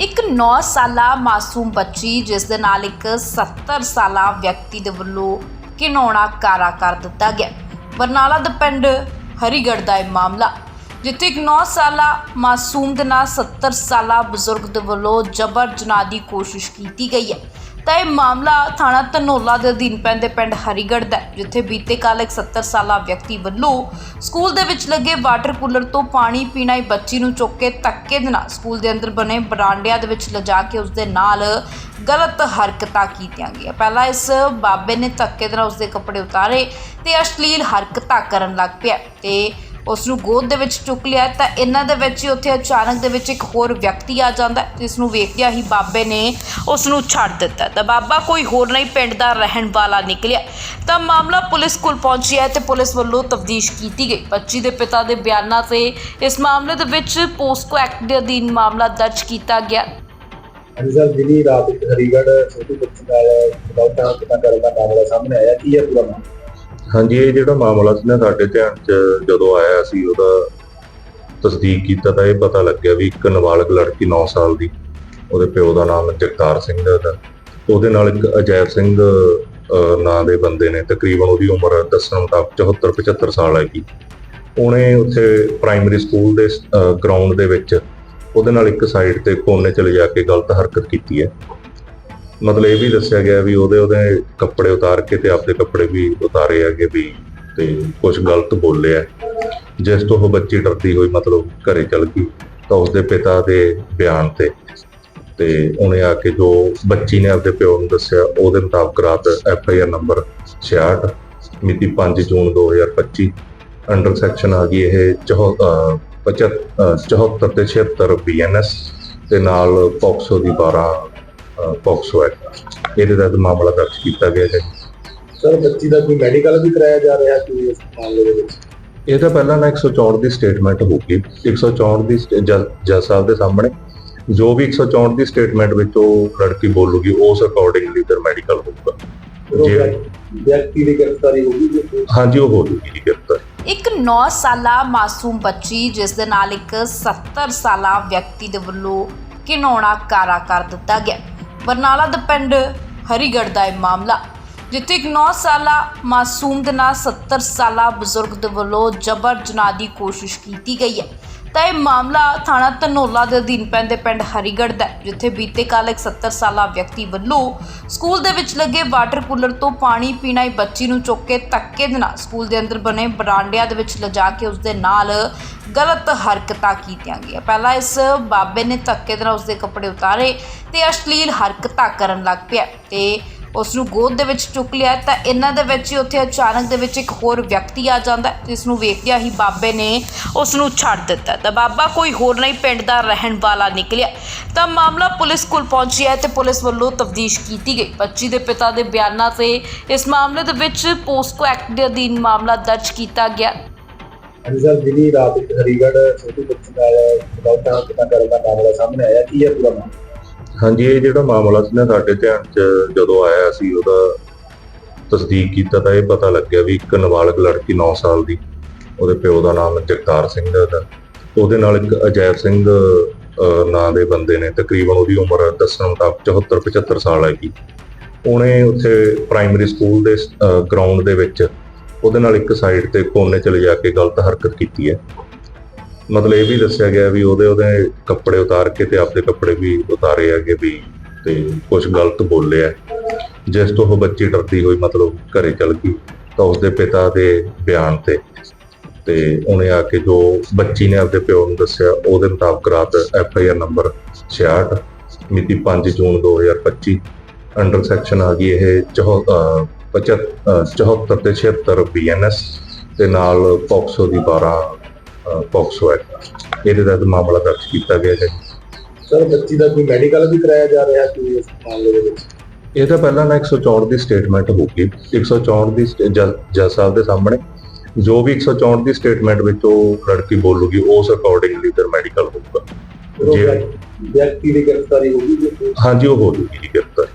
ਇੱਕ 9 ਸਾਲਾ ਮਾਸੂਮ ਬੱਚੀ ਜਿਸ ਦੇ ਨਾਲ ਇੱਕ 70 ਸਾਲਾ ਵਿਅਕਤੀ ਦੇ ਵੱਲੋਂ ਘਿਨੌਣਾ ਕਾਰਾ ਕਰ ਦਿੱਤਾ ਗਿਆ। ਬਰਨਾਲਾ ਦੇ ਪਿੰਡ ਹਰੀਗੜ੍ਹ ਦਾ ਇਹ ਮਾਮਲਾ। ਜਿੱਥੇ ਇੱਕ 9 ਸਾਲਾ ਮਾਸੂਮ ਦੇ ਨਾਲ 70 ਸਾਲਾ ਬਜ਼ੁਰਗ ਦੇ ਵੱਲੋਂ ਜਬਰ ਜਨਾਹ ਦੀ ਕੋਸ਼ਿਸ਼ ਕੀਤੀ ਗਈ ਹੈ। ਤਾਂ ਇਹ ਮਾਮਲਾ ਥਾਣਾ ਧਨੋਲਾ ਦੇ ਅਧੀਨ ਪੈਂਦੇ ਪਿੰਡ ਹਰੀਗੜ੍ਹ ਦਾ ਹੈ, ਜਿੱਥੇ ਬੀਤੇ ਕੱਲ ਇੱਕ 70 ਸਾਲਾ ਵਿਅਕਤੀ ਵੱਲੋਂ ਸਕੂਲ ਦੇ ਵਿੱਚ ਲੱਗੇ ਵਾਟਰ ਕੂਲਰ ਤੋਂ ਪਾਣੀ ਪੀਣਾ ਹੀ ਬੱਚੀ ਨੂੰ ਚੁੱਕ ਕੇ ਧੱਕੇ ਦੇ ਨਾਲ ਸਕੂਲ ਦੇ ਅੰਦਰ ਬਣੇ ਬਰਾਂਡਿਆਂ ਦੇ ਵਿੱਚ ਲਿਜਾ ਕੇ ਉਸ ਦੇ ਨਾਲ ਗਲਤ ਹਰਕਤਾਂ ਕੀਤੀਆਂ ਗਈਆਂ। ਪਹਿਲਾਂ ਇਸ ਬਾਬੇ ਨੇ ਧੱਕੇ ਦੇ ਨਾਲ ਉਸ ਦੇ ਕੱਪੜੇ ਉਤਾਰੇ ਤੇ ਅਸ਼ਲੀਲ ਹਰਕਤਾਂ ਕਰਨ ਲੱਗ ਪਿਆ ਤੇ ਉਸ ਨੂੰ ਗੋਦ ਦੇ ਵਿੱਚ ਚੁੱਕ ਲਿਆ ਤਾਂ ਇਹਨਾਂ ਦੇ ਵਿੱਚ ਹੀ ਉੱਥੇ ਅਚਾਨਕ ਦੇ ਵਿੱਚ ਇੱਕ ਹੋਰ ਵਿਅਕਤੀ ਆ ਜਾਂਦਾ, ਜਿਸ ਨੂੰ ਵੇਖਦਿਆਂ ਹੀ ਬਾਬੇ ਨੇ ਉਸ ਨੂੰ ਛੱਡ ਦਿੱਤਾ। ਤਾਂ ਬਾਬਾ ਕੋਈ ਹੋਰ ਨਹੀਂ, ਪਿੰਡ ਦਾ ਰਹਿਣ ਵਾਲਾ ਨਿਕਲਿਆ। ਤਾਂ ਮਾਮਲਾ ਪੁਲਿਸ ਕੋਲ ਪਹੁੰਚਿਆ ਤੇ ਪੁਲਿਸ ਵੱਲੋਂ ਤਫਤੀਸ਼ ਕੀਤੀ ਗਈ। ਬੱਚੀ ਦੇ ਪਿਤਾ ਦੇ ਬਿਆਨਾਂ ਤੇ ਇਸ ਮਾਮਲੇ ਦੇ ਵਿੱਚ ਪੋਸਕੋ ਐਕਟ ਦੇ ਅਧੀਨ ਮਾਮਲਾ ਦਰਜ ਕੀਤਾ ਗਿਆ। ਹਾਂਜੀ ਜਿਹੜੀ ਰਾਤ ਇੱਕ ਹਰੀਗੜ੍ਹ ਛੋਟੀ ਬੱਚੀ ਨਾਲ ਬਲੌਟਾਂ ਕਿਤਾ ਕਰਨ ਦਾ ਮਾਮਲਾ ਸਾਹਮਣੇ ਆਇਆ। ਕੀ ਹੈ ਪੂਰਾ ਮਾਮਲਾ? ਹਾਂਜੀ, ਇਹ ਜਿਹੜਾ ਮਾਮਲਾ ਸੀ ਨਾ ਸਾਡੇ ਧਿਆਨ 'ਚ ਜਦੋਂ ਆਇਆ ਸੀ, ਉਹਦਾ ਤਸਦੀਕ ਕੀਤਾ ਤਾਂ ਇਹ ਪਤਾ ਲੱਗਿਆ ਵੀ ਇੱਕ ਨਾਬਾਲਗ ਲੜਕੀ 9 ਸਾਲ ਦੀ, ਉਹਦੇ ਪਿਓ ਦਾ ਨਾਮ ਜਗਤਾਰ ਸਿੰਘ ਦਾ ਉਹਦੇ ਨਾਲ ਇੱਕ ਅਜੈਬ ਸਿੰਘ ਨਾਂ ਦੇ ਬੰਦੇ ਨੇ, ਤਕਰੀਬਨ ਉਹਦੀ ਉਮਰ ਦੱਸਣ ਮੁਤਾਬਕ 74 75 ਸਾਲ ਹੈਗੀ। ਉਹਨੇ ਉੱਥੇ ਪ੍ਰਾਇਮਰੀ ਸਕੂਲ ਦੇ ਗਰਾਊਂਡ ਦੇ ਵਿੱਚ ਉਹਦੇ ਨਾਲ ਇੱਕ ਸਾਈਡ ਤੇ ਕੋਨੇ ਚਲੇ ਜਾ ਕੇ ਗਲਤ ਹਰਕਤ ਕੀਤੀ ਹੈ। ਮਤਲਬ ਇਹ ਵੀ ਦੱਸਿਆ ਗਿਆ ਵੀ ਉਹਦੇ ਉਹਦੇ ਕੱਪੜੇ ਉਤਾਰ ਕੇ ਤੇ ਆਪਦੇ ਕੱਪੜੇ ਵੀ ਉਤਾਰੇ ਹੈਗੇ ਵੀ ਤੇ ਕੁਝ ਗਲਤ ਬੋਲਿਆ। ਜਿਸ ਤੋਂ ਉਹ ਬੱਚੀ ਡਰਦੀ ਹੋਈ ਮਤਲਬ ਘਰੇ ਚਲ ਗਈ ਤਾਂ ਉਸਦੇ ਪਿਤਾ ਦੇ ਬਿਆਨ ਤੇ। ਤੇ ਉਹਨੇ ਆ ਕੇ ਜੋ ਬੱਚੀ ਨੇ ਆਪਦੇ ਪਿਓ ਨੂੰ ਦੱਸਿਆ, ਉਹਦੇ ਮੁਤਾਬਕ ਰਾਤ ਐਫ ਆਈ ਆਰ ਨੰਬਰ 66 ਮਿਤੀ 5 ਜੂਨ 2025 ਅੰਡਰ ਸੈਕਸ਼ਨ ਆ ਗਈ ਇਹ 74 74 ਤੇ 76 ਬੀਐਨਐਸ ਤੇ ਨਾਲ ਪੌਕਸੋ ਦੀ 12 ਪੌਕਸੋ ਐਕਟ ਇਹਦੇ ਤਹਿਤ ਮਾਮਲਾ ਦਰਜ ਕੀਤਾ ਗਿਆ ਹੈ। ਸਰ ਬੱਚੀ ਦਾ ਕੋਈ ਮੈਡੀਕਲ ਵੀ ਕਰਾਇਆ ਜਾ ਰਿਹਾ ਕੋਈ ਇਸ ਮਾਮਲੇ ਦੇ ਵਿੱਚ? ਇਹ ਤਾਂ ਪਹਿਲਾਂ ਨਾ 164 ਦੀ ਸਟੇਟਮੈਂਟ ਹੋਊਗੀ 164 ਦੀ ਜੱਜ ਸਾਹਿਬ ਦੇ ਸਾਹਮਣੇ ਜੋ ਵੀ 164 ਦੀ ਸਟੇਟਮੈਂਟ ਵਿੱਚ ਉਹ ਲੜਕੀ ਬੋਲੂਗੀ ਉਸ ਅਕੋਰਡਿੰਗਲੀ ਫਿਰ ਮੈਡੀਕਲ ਹੋਊਗਾ। ਜੀ। ਵਿਅਕਤੀ ਦੀ ਗ੍ਰਿਫਤਾਰੀ ਹੋਊਗੀ? ਹਾਂਜੀ ਉਹ ਹੋ ਜੂਗੀ ਜੀ ਗ੍ਰਿਫਤਾਰ। ਇੱਕ 9 ਸਾਲਾ ਮਾਸੂਮ ਬੱਚੀ ਜਿਸ ਦੇ ਨਾਲ ਇੱਕ 70 ਸਾਲਾ ਵਿਅਕਤੀ ਦੇ ਵੱਲੋਂ ਘਿਨੌਣਾ ਕਾਰਾ ਕਰ ਦਿੱਤਾ ਗਿਆ। ਬਰਨਾਲਾ ਦੇ ਪਿੰਡ ਹਰੀਗੜ੍ਹ ਦਾ ਇਹ ਮਾਮਲਾ, ਜਿੱਥੇ ਇੱਕ 9 ਸਾਲਾ ਮਾਸੂਮ ਦੇ ਨਾਲ 70 ਸਾਲਾ ਬਜ਼ੁਰਗ ਦੇ ਵੱਲੋਂ ਜਬਰ ਜਨਾਹ ਦੀ ਕੋਸ਼ਿਸ਼ ਕੀਤੀ ਗਈ ਹੈ। ਤਾਂ ਇਹ ਮਾਮਲਾ ਥਾਣਾ ਧਨੋਲਾ ਦੇ ਅਧੀਨ ਪੈਂਦੇ ਪਿੰਡ ਹਰੀਗੜ੍ਹ ਦਾ ਹੈ, ਜਿੱਥੇ ਬੀਤੇ ਕੱਲ ਇੱਕ 70 ਸਾਲਾ ਵਿਅਕਤੀ ਵੱਲੋਂ ਸਕੂਲ ਦੇ ਵਿੱਚ ਲੱਗੇ ਵਾਟਰ ਕੂਲਰ ਤੋਂ ਪਾਣੀ ਪੀਣਾ ਹੀ ਬੱਚੀ ਨੂੰ ਚੁੱਕ ਕੇ ਧੱਕੇ ਦੇ ਨਾਲ ਸਕੂਲ ਦੇ ਅੰਦਰ ਬਣੇ ਬਰਾਂਡਿਆਂ ਦੇ ਵਿੱਚ ਲਿਜਾ ਕੇ ਉਸ ਦੇ ਨਾਲ ਗਲਤ ਹਰਕਤਾਂ ਕੀਤੀਆਂ ਗਈਆਂ। ਪਹਿਲਾਂ ਇਸ ਬਾਬੇ ਨੇ ਧੱਕੇ ਦੇ ਨਾਲ ਉਸ ਦੇ ਕੱਪੜੇ ਉਤਾਰੇ ਤੇ ਅਸ਼ਲੀਲ ਹਰਕਤਾਂ ਕਰਨ ਲੱਗ ਪਿਆ ਤੇ ਉਸ ਨੂੰ ਗੋਦ ਦੇ ਵਿੱਚ ਚੁੱਕ ਲਿਆ ਤਾਂ ਇਹਨਾਂ ਦੇ ਵਿੱਚ ਹੀ ਉੱਥੇ ਅਚਾਨਕ ਦੇ ਵਿੱਚ ਇੱਕ ਹੋਰ ਵਿਅਕਤੀ ਆ ਜਾਂਦਾ ਜਿਸ ਨੂੰ ਵੇਖਦਿਆਂ ਹੀ ਬਾਬੇ ਨੇ ਉਸ ਨੂੰ ਛੱਡ ਦਿੱਤਾ। ਤਾਂ ਬਾਬਾ ਕੋਈ ਹੋਰ ਨਹੀਂ, ਪਿੰਡ ਦਾ ਰਹਿਣ ਵਾਲਾ ਨਿਕਲਿਆ। ਤਾਂ ਮਾਮਲਾ ਪੁਲਿਸ ਕੋਲ ਪਹੁੰਚਿਆ ਤੇ ਪੁਲਿਸ ਵੱਲੋਂ ਤਫਤੀਸ਼ ਕੀਤੀ ਗਈ। ਬੱਚੀ ਦੇ ਪਿਤਾ ਦੇ ਬਿਆਨਾਂ ਤੇ ਇਸ ਮਾਮਲੇ ਦੇ ਵਿੱਚ ਪੋਸਕੋ ਐਕਟ ਦੇ ਅਧੀਨ ਮਾਮਲਾ ਦਰਜ ਕੀਤਾ ਗਿਆ। ਹਾਂਜੀ ਜਿਹੜੀ ਰਾਤ ਇੱਕ ਹਰੀਗੜ੍ਹ ਛੋਟੀ ਬੱਚੀ ਨਾਲ ਬਲੌਟਾਂ ਕਿਤਾ ਕਰਨ ਦਾ ਮਾਮਲਾ ਸਾਹਮਣੇ ਆਇਆ? ਕੀ ਹੈ ਪੂਰਾ ਮਾਮਲਾ? ਹਾਂਜੀ, ਇਹ ਜਿਹੜਾ ਮਾਮਲਾ ਸੀ ਨਾ ਸਾਡੇ ਧਿਆਨ 'ਚ ਜਦੋਂ ਆਇਆ ਸੀ, ਉਹਦਾ ਤਸਦੀਕ ਕੀਤਾ ਤਾਂ ਇਹ ਪਤਾ ਲੱਗਿਆ ਵੀ ਇੱਕ ਨਾਬਾਲਗ ਲੜਕੀ 9 ਸਾਲ ਦੀ, ਉਹਦੇ ਪਿਓ ਦਾ ਨਾਮ ਜਗਤਾਰ ਸਿੰਘ ਦਾ ਉਹਦੇ। ਨਾਲ ਇੱਕ ਅਜੈਬ ਸਿੰਘ ਨਾਂ ਦੇ ਬੰਦੇ ਨੇ, ਤਕਰੀਬਨ ਉਹਦੀ ਉਮਰ ਦੱਸਣ ਮੁਤਾਬਕ 74 75 ਸਾਲ ਹੈਗੀ। ਉਹਨੇ ਉੱਥੇ ਪ੍ਰਾਇਮਰੀ ਸਕੂਲ ਦੇ ਗਰਾਊਂਡ ਦੇ ਵਿੱਚ ਉਹਦੇ ਨਾਲ ਇੱਕ ਸਾਈਡ ਤੇ ਕੋਨੇ ਚਲੇ ਜਾ ਕੇ ਗਲਤ ਹਰਕਤ ਕੀਤੀ ਹੈ। ਮਤਲਬ ਇਹ ਵੀ ਦੱਸਿਆ ਗਿਆ ਵੀ ਉਹਦੇ ਉਹਦੇ ਕੱਪੜੇ ਉਤਾਰ ਕੇ ਤੇ ਆਪਦੇ ਕੱਪੜੇ ਵੀ ਉਤਾਰੇ ਹੈਗੇ ਵੀ ਤੇ ਕੁਝ ਗਲਤ ਬੋਲਿਆ। ਜਿਸ ਤੋਂ ਉਹ ਬੱਚੀ ਡਰਦੀ ਹੋਈ ਮਤਲਬ ਘਰੇ ਚਲ ਗਈ ਤਾਂ ਉਸਦੇ ਪਿਤਾ ਦੇ ਬਿਆਨ ਤੇ। ਤੇ ਉਹਨੇ ਆ ਕੇ ਜੋ ਬੱਚੀ ਨੇ ਆਪਦੇ ਪਿਓ ਨੂੰ ਦੱਸਿਆ, ਉਹਦੇ ਮੁਤਾਬਕ ਰਾਤ ਐਫ ਆਈ ਆਰ ਨੰਬਰ 66 ਮਿਤੀ 5 ਜੂਨ 2025 ਅੰਡਰ ਸੈਕਸ਼ਨ ਆ ਗਈ ਇਹ 74 74 ਤੇ 76 ਬੀਐਨਐਸ ਤੇ ਨਾਲ ਪੌਕਸੋ ਦੀ 12 ਪੌਕਸੋ ਐਕਟ ਇਹਦੇ ਤਹਿਤ ਮਾਮਲਾ ਦਰਜ ਕੀਤਾ ਗਿਆ ਹੈ। ਸਰ ਬੱਚੀ ਦਾ ਕੋਈ ਮੈਡੀਕਲ ਵੀ ਕਰਾਇਆ ਜਾ ਰਿਹਾ ਕੋਈ ਇਸ ਮਾਮਲੇ ਦੇ ਵਿੱਚ? ਇਹ ਤਾਂ ਪਹਿਲਾਂ ਨਾ 164 ਦੀ ਸਟੇਟਮੈਂਟ ਹੋਊਗੀ 164 ਦੀ ਜੱਜ ਸਾਹਿਬ ਦੇ ਸਾਹਮਣੇ ਜੋ ਵੀ 164 ਦੀ ਸਟੇਟਮੈਂਟ ਵਿੱਚ ਉਹ ਲੜਕੀ ਬੋਲੂਗੀ ਉਸ ਅਕੋਰਡਿੰਗਲੀ ਫਿਰ ਮੈਡੀਕਲ ਹੋਊਗਾ। ਜੀ। ਵਿਅਕਤੀ ਦੀ ਗ੍ਰਿਫਤਾਰੀ ਹੋਊਗੀ? ਹਾਂਜੀ ਉਹ ਹੋ ਜੂਗੀ ਗ੍ਰਿਫਤਾਰ।